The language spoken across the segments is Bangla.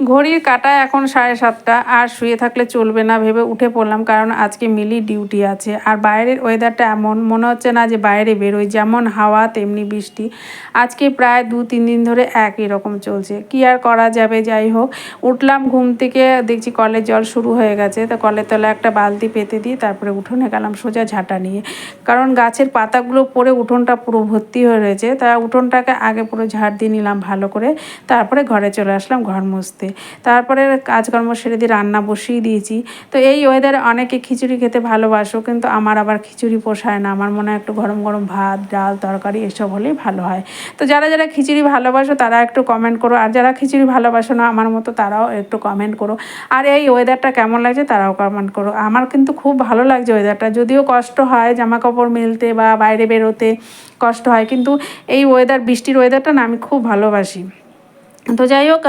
ঘড়ির কাটা এখন সাড়ে সাতটা, আর শুয়ে থাকলে চলবে না ভেবে উঠে পড়লাম কারণ আজকে মিলি ডিউটি আছে। আর বাইরের ওয়েদারটা এমন, মনে হচ্ছে না যে বাইরে বেরোই, যেমন হাওয়া তেমনি বৃষ্টি। আজকে প্রায় দু তিন দিন ধরে একই রকম চলছে। কি আর করা যাবে, যাই হোক। উঠলাম ঘুম থেকে, দেখছি কলের জল শুরু হয়ে গেছে। তো কলের তলায় একটা বালতি পেতে দিয়ে তারপরে উঠোনে গেলাম সোজা ঝাঁটা নিয়ে। কারণ গাছের পাতাগুলো পড়ে উঠোনটা পুরো ভর্তি হয়ে রয়েছে। তা উঠোনটাকে আগে পুরো ঝাড় দিয়ে নিলাম ভালো করে। তারপরে ঘরে চলে আসলাম ঘর মুছতে। তারপরে কাজকর্ম সেরে দিয়ে রান্না বসিয়ে দিয়েছি। তো এই ওয়েদারে অনেকে খিচুড়ি খেতে ভালোবাসো, কিন্তু আমার আবার খিচুড়ি পোষায় না। আমার মনে হয় একটু গরম গরম ভাত, ডাল, তরকারি, এসব হলেই ভালো হয়। তো যারা যারা খিচুড়ি ভালোবাসো, তারা একটু কমেন্ট করো। আর যারা খিচুড়ি ভালোবাসো না, আমার মতো তারাও একটু কমেন্ট করো। আর এই ওয়েদারটা কেমন লাগছে, তারাও কমেন্ট করো। আমার কিন্তু খুব ভালো লাগছে ওয়েদারটা যদিও কষ্ট হয় জামা কাপড় মেলতে বা বাইরে বেরোতে কষ্ট হয়, কিন্তু এই ওয়েদার বৃষ্টির ওয়েদারটা না আমি খুব ভালোবাসি। তো যাই হোক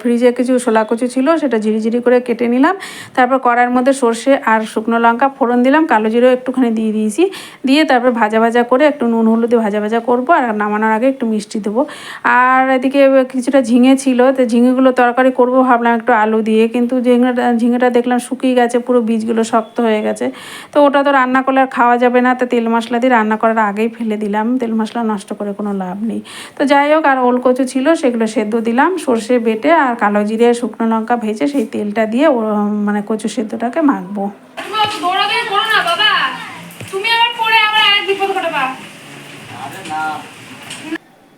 ফ্রিজে কিছু শোলা কচু ছিল, সেটা ঝিরিঝিরি করে কেটে নিলাম। তারপর কড়ার মধ্যে সর্ষে আর শুকনো লঙ্কা ফোড়ন দিলাম, কালো জিরেও একটুখানি দিয়ে দিয়েছি। দিয়ে তারপর ভাজা ভাজা করে একটু নুন, হলুদে ভাজা ভাজা করব আর নামানোর আগে একটু মিষ্টি দেবো। আর এদিকে কিছুটা ঝিঙে ছিল, তো ঝিঙেগুলো তরকারি করব ভাবলাম একটু আলু দিয়ে, কিন্তু ঝিঙেটা ঝিঙেটা দেখলাম শুকিয়ে গেছে, পুরো বীজগুলো শক্ত হয়ে গেছে। তো ওটা তো রান্না করলে আর খাওয়া যাবে না, তো তেল মশলা দিয়ে রান্না করার আগেই ফেলে দিলাম। তেল মশলা নষ্ট করে কোনো লাভ নেই। তো যাই হোক, আর ওল কচু ছিল, সেগুলো সেদ্ধ দিলাম সর্ষে বেটে আর কালো জিরে শুকনো লঙ্কা ভেজে সেই তেলটা দিয়ে ও, মানে কচু সেদ্ধটাকে মাখবো।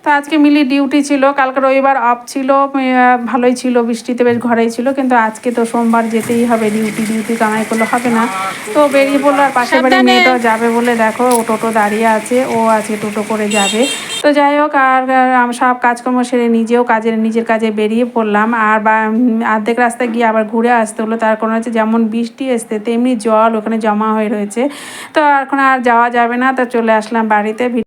তো আজকে মিলি ডিউটি ছিল কালকে রবিবার অফ ছিল ভালোই ছিল বৃষ্টিতে বেশ ঘরেই ছিল কিন্তু আজকে তো সোমবার যেতেই হবে ডিউটি ডিউটি কামাই করলে হবে না। তো বেরিয়ে পড়ল আর পাশের বাড়ির মেয়েটাও যাবে বলে দেখো ও টোটো দাঁড়িয়ে আছে ও আছে টোটো করে যাবে। তো যাই হোক, আর সব কাজকর্ম সেরে নিজেও কাজের, নিজের কাজে বেরিয়ে পড়লাম। আর বা অর্ধেক রাস্তায় গিয়ে আবার ঘুরে আসতে হলো। তার কারণ হচ্ছে যেমন বৃষ্টি এসছে, তেমনি জল ওখানে জমা হয়ে রয়েছে। তো এখন আর যাওয়া যাবে না, তো চলে আসলাম বাড়িতে।